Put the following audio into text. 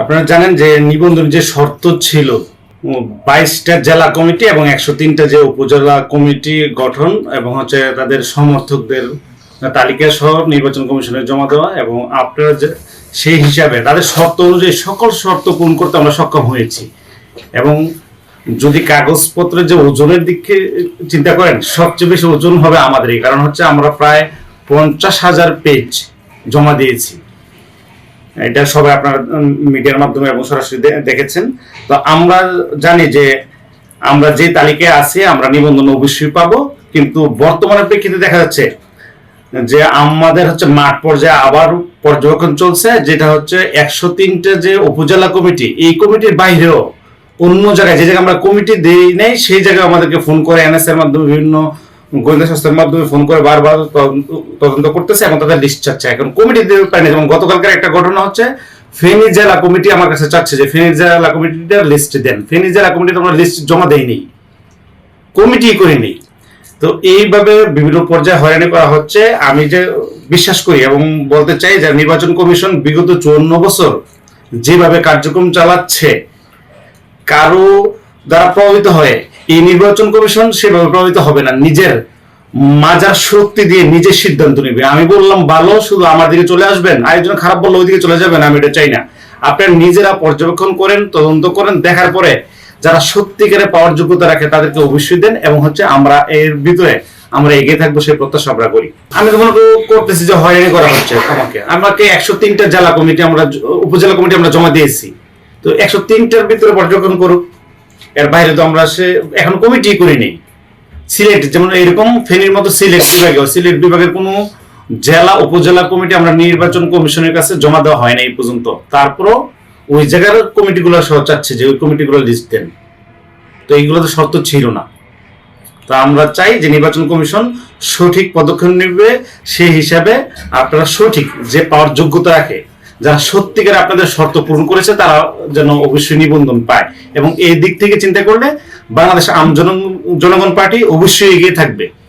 আপনারা জানেন যে নিবন্ধন যে শর্ত ছিল বাইশটা জেলা কমিটি এবং একশো তিনটা যে উপজেলা কমিটি গঠন এবং হচ্ছে তাদের সমর্থকদের তালিকা সহ নির্বাচন কমিশনে জমা দেওয়া এবং আপনারা যে, সেই হিসাবে তাদের শর্ত অনুযায়ী সকল শর্ত পূরণ করতে আমরা সক্ষম হয়েছি। এবং যদি কাগজপত্রের যে ওজনের দিকে চিন্তা করেন, সবচেয়ে বেশি ওজন হবে আমাদেরই কারণ হচ্ছে আমরা প্রায় পঞ্চাশ হাজার পেজ জমা দিয়েছি। এটা সবাই আপনারা মিডিয়ার মাধ্যমে এবং সরাসরি দেখেছেন। তো আমরা জানি যে আমরা যে তালিকায় আছি, আমরা নিবন্ধন অবশ্যই পাবো। কিন্তু বর্তমানের প্রেক্ষিতে দেখা যাচ্ছে যে আমাদের হচ্ছে মাঠ পর্যায়ে আবার পর্যবেক্ষণ চলছে, যেটা হচ্ছে একশো তিনটে যে উপজেলা কমিটি, এই কমিটির বাইরেও অন্য জায়গায় যে জায়গায় আমরা কমিটি দেই নাই, সেই জায়গায় আমাদেরকে ফোন করে এনএস এর মাধ্যমে বিভিন্ন গোয়েন্দা সংস্থার মাধ্যমে ফোন করে বারবার তদন্ত- করতেছে এবং তাদের লিস্ট চাচ্ছে এখন কমিটি দেবে পায়নি যেমন গতকালকার একটা ঘটনা হচ্ছে ফেনী জেলা কমিটি আমার কাছে চাচ্ছে যে ফেনী জেলা কমিটিটার লিস্ট দেন। ফেনী জেলা কমিটি আমরা লিস্ট জমা দেয়নি। কমিটি করিনি। তো এইভাবে বিভিন্ন পর্যায়ে হয়রানি করা হচ্ছে। আমি যে বিশ্বাস করি এবং বলতে চাই যে নির্বাচন কমিশন বিগত চুয়ান্ন বছর যেভাবে কার্যক্রম চালাচ্ছে, কারও দ্বারা প্রভাবিত হয়ে এই নির্বাচন কমিশন সেভাবে প্রভাবিত হবে না। নিজের মাজার শক্তি দিয়ে নিজের সিদ্ধান্ত নেবে। আমি বললাম ভালো শুধু আমার দিকে চলে আসবেন। আরেকজন খারাপ বললে, ওইদিকে চলে যাবেন, আমি এটা চাই না। আপনারা নিজেরা পর্যবেক্ষণ করেন, তদন্ত করেন, দেখার পরে যারা সত্যিকারে পাওয়ার যোগ্যতা রাখে, তাদেরকে অবশ্যই দেন এবং হচ্ছে আমরা এর ভিতরে আমরা এগিয়ে থাকব, সেই প্রত্যাশা আমরা করি। আমি তো মনে করতেছি যে হয়রানি করা হচ্ছে আমাকে। আমাকে একশো তিনটা জেলা কমিটি আমরা উপজেলা কমিটি আমরা জমা দিয়েছি। তো একশো তিনটার ভিতরে পর্যবেক্ষণ করুক এর বাইরে তো আমরা সে এখন কমিটি করিনি। সিলেট যেমন এরকম ফেনীর মতো সিলেট বিভাগে সিলেট বিভাগের কোনো জেলা, উপজেলা কমিটি আমরা নির্বাচন কমিশনের কাছে জমা দেওয়া হয় না এই পর্যন্ত। তারপরও ওই জায়গার কমিটিগুলো সহ চাচ্ছে যে ওই কমিটিগুলো লিস্ট দেন। তো এইগুলো তো শর্ত ছিল না। তা আমরা চাই যে নির্বাচন কমিশন সঠিক পদক্ষেপ নেবে, সেই হিসাবে আপনারা সঠিক যে পাওয়ার যোগ্যতা রাখে যারা সত্যিকার আপনাদের শর্ত পূরণ করেছে, তারা যেন অবশ্যই নিবন্ধন পায়। এবং এই দিক থেকে চিন্তা করলে বাংলাদেশ আম জন- জনগণ পার্টি অবশ্যই এগিয়ে থাকবে।